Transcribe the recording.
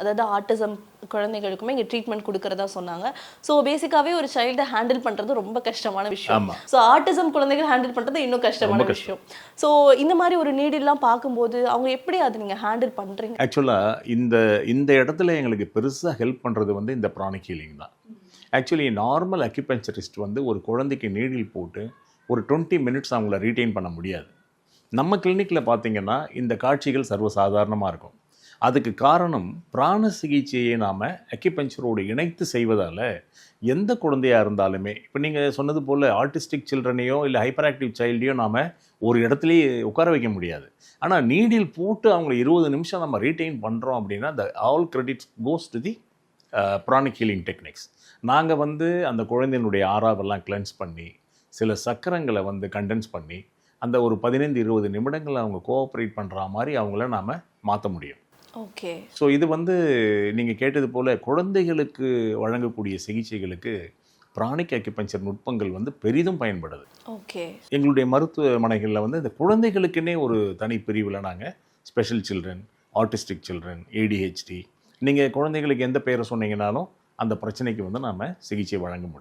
அதாவது ஆட்டிசம் குழந்தைகளுக்குமே இங்கே ட்ரீட்மெண்ட் கொடுக்கறதா சொன்னாங்க. ஸோ பேசிக்காவே ஒரு சைல்டை ஹேண்டில் பண்றது ரொம்ப கஷ்டமான விஷயம். ஸோ ஆட்டிசம் குழந்தைகள் ஹேண்டில் பண்றது இன்னும் கஷ்டமான. விஷயம். ஸோ இந்த மாதிரி ஒரு நீடெல்லாம் பார்க்கும்போது அவங்க எப்படி அதை நீங்க ஹேண்டில் பண்றீங்க? ஆக்சுவலாக இந்த இந்த இடத்துல எங்களுக்கு பெருசாக ஹெல்ப் பண்ணுறது வந்து இந்த ப்ரானிக் ஹீலிங் தான். ஆக்சுவலி நார்மல் அக்யூபென்சரிஸ்ட் வந்து ஒரு குழந்தைக்கு நீடில் போட்டு ஒரு டுவெண்ட்டி மினிட்ஸ் அவங்கள ரீட்டைன் பண்ண முடியாது. நம்ம கிளினிக்கில் பார்த்தீங்கன்னா இந்த காட்சிகள் சர்வசாதாரணமாக இருக்கும். அதுக்கு காரணம் பிராண சிகிச்சையை நாம் அக்யூபென்ச்சரோடு இணைத்து செய்வதால் எந்த குழந்தையாக இருந்தாலுமே இப்போ நீங்கள் சொன்னது போல் ஆர்டிஸ்டிக் சில்ட்ரனையோ இல்லை ஹைப்பர் ஆக்டிவ் சைல்டையோ நாம் ஒரு இடத்துலையே உட்கார வைக்க முடியாது. ஆனால் நீடில் போட்டு அவங்கள இருபது நிமிஷம் நம்ம ரீட்டைன் பண்ணுறோம் அப்படின்னா the all credit goes to the pranic healing techniques நாங்கள் வந்து அந்த குழந்தையினுடைய ஆறாவெல்லாம் கிளென்ஸ் பண்ணி சில சக்கரங்களை வந்து கண்டென்ஸ் பண்ணி அந்த ஒரு பதினைந்து இருபது நிமிடங்கள் அவங்க கோஆப்ரேட் பண்ணுற மாதிரி அவங்கள நாம் மாற்ற முடியும். ஓகே. ஸோ இது வந்து நீங்கள் கேட்டது போல் குழந்தைகளுக்கு வழங்கக்கூடிய சிகிச்சைகளுக்கு பிராணிக் அக்யூபஞ்சர் நுட்பங்கள் வந்து பெரிதும் பயன்படுது. ஓகே. எங்களுடைய மருத்துவமனைகளில் வந்து இந்த குழந்தைகளுக்குன்னே ஒரு தனி பிரிவில் நாங்கள் special children autistic children ADHD நீங்கள் குழந்தைகளுக்கு எந்த பேரை சொன்னீங்கனாலும் அந்த பிரச்சனைக்கு வந்து நாம் சிகிச்சை வழங்க முடியும்.